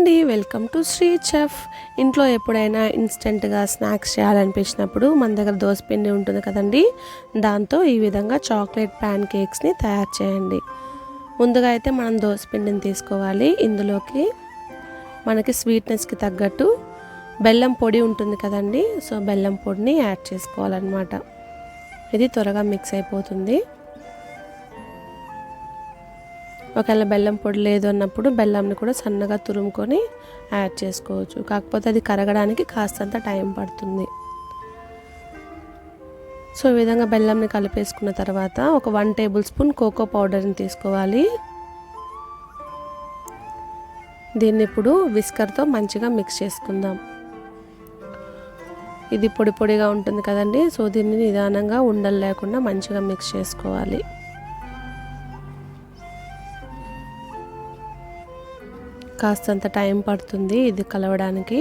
అండి welcome to Shri chef. ఇంట్లో ఎప్పుడైనా ఇన్స్టెంట్గా స్నాక్స్ చేయాలనిపించినప్పుడు మన దగ్గర దోసపిండి ఉంటుంది కదండి. దాంతో ఈ విధంగా చాక్లెట్ ప్యాన్ కేక్స్ని తయారు చేయండి. ముందుగా అయితే మనం దోసపిండిని తీసుకోవాలి. ఇందులోకి మనకి స్వీట్నెస్కి తగ్గట్టు బెల్లం పొడి ఉంటుంది కదండి. సో బెల్లం పొడిని యాడ్ చేసుకోవాలన్నమాట. ఇది త్వరగా మిక్స్ అయిపోతుంది. ఒకవేళ బెల్లం పొడి లేదు అన్నప్పుడు బెల్లంని కూడా సన్నగా తురుముకొని యాడ్ చేసుకోవచ్చు. కాకపోతే అది కరగడానికి కాస్తంత టైం పడుతుంది. సో ఈ విధంగా బెల్లంని కలిపేసుకున్న తర్వాత ఒక వన్ టేబుల్ స్పూన్ కోకో పౌడర్ని తీసుకోవాలి. దీన్ని ఇప్పుడు విస్కర్తో మంచిగా మిక్స్ చేసుకుందాం. ఇది పొడి పొడిగా ఉంటుంది కదండి సో దీన్ని నిదానంగా ఉండలు లేకుండా మంచిగా మిక్స్ చేసుకోవాలి. కాస్తంత టైం పడుతుంది ఇది కలవడానికి.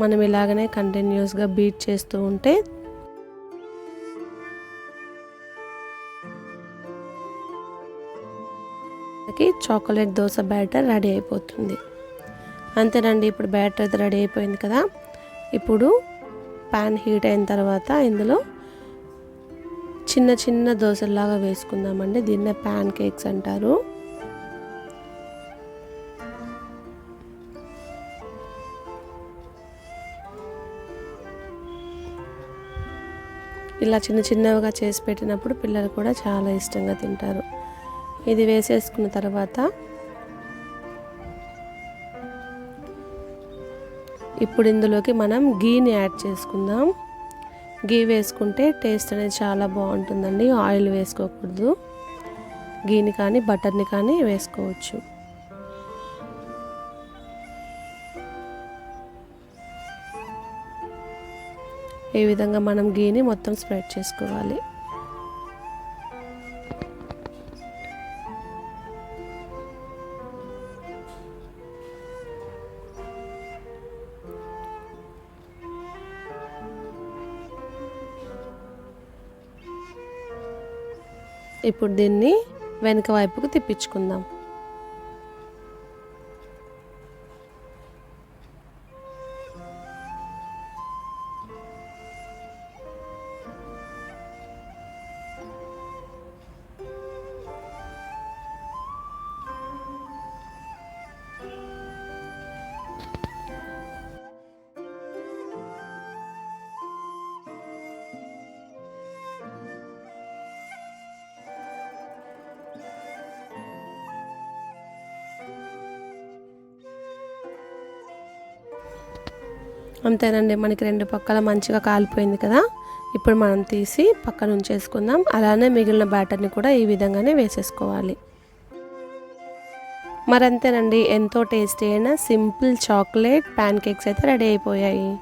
మనం ఇలాగనే కంటిన్యూస్గా బీట్ చేస్తూ ఉంటే చాక్లెట్ దోశ బ్యాటర్ రెడీ అయిపోతుంది. అంతేనండి ఇప్పుడు బ్యాటర్ అయితే రెడీ అయిపోయింది కదా. ఇప్పుడు ప్యాన్ హీట్ అయిన తర్వాత ఇందులో చిన్న చిన్న దోశల్లాగా వేసుకుందామండి. దీన్నే ప్యాన్ కేక్స్ అంటారు. ఇలా చిన్న చిన్నవిగా చేసి పెట్టినప్పుడు పిల్లలు కూడా చాలా ఇష్టంగా తింటారు. ఇది వేసేసుకున్న తర్వాత ఇప్పుడు ఇందులోకి మనం గీని యాడ్ చేసుకుందాం. గీ వేసుకుంటే టేస్ట్ అనేది చాలా బాగుంటుందండి. ఆయిల్ వేసుకోకూడదు. గీని కానీ బటర్ని కానీ వేసుకోవచ్చు. ఈ విధంగా మనం గీని మొత్తం స్ప్రెడ్ చేసుకోవాలి. ఇప్పుడు దీన్ని వెనక వైపుకు తిప్పించుకుందాం. అంతేనండి మనకి రెండు పక్కల మంచిగా కాలిపోయింది కదా. ఇప్పుడు మనం తీసి పక్కన ఉంచేసుకుందాం. అలానే మిగిలిన బ్యాటర్ని కూడా ఈ విధంగానే వేసేసుకోవాలి. మరంతేనండి ఎంతో టేస్టీ అయిన సింపుల్ చాక్లెట్ ప్యాన్ కేక్స్ అయితే రెడీ అయిపోయాయి.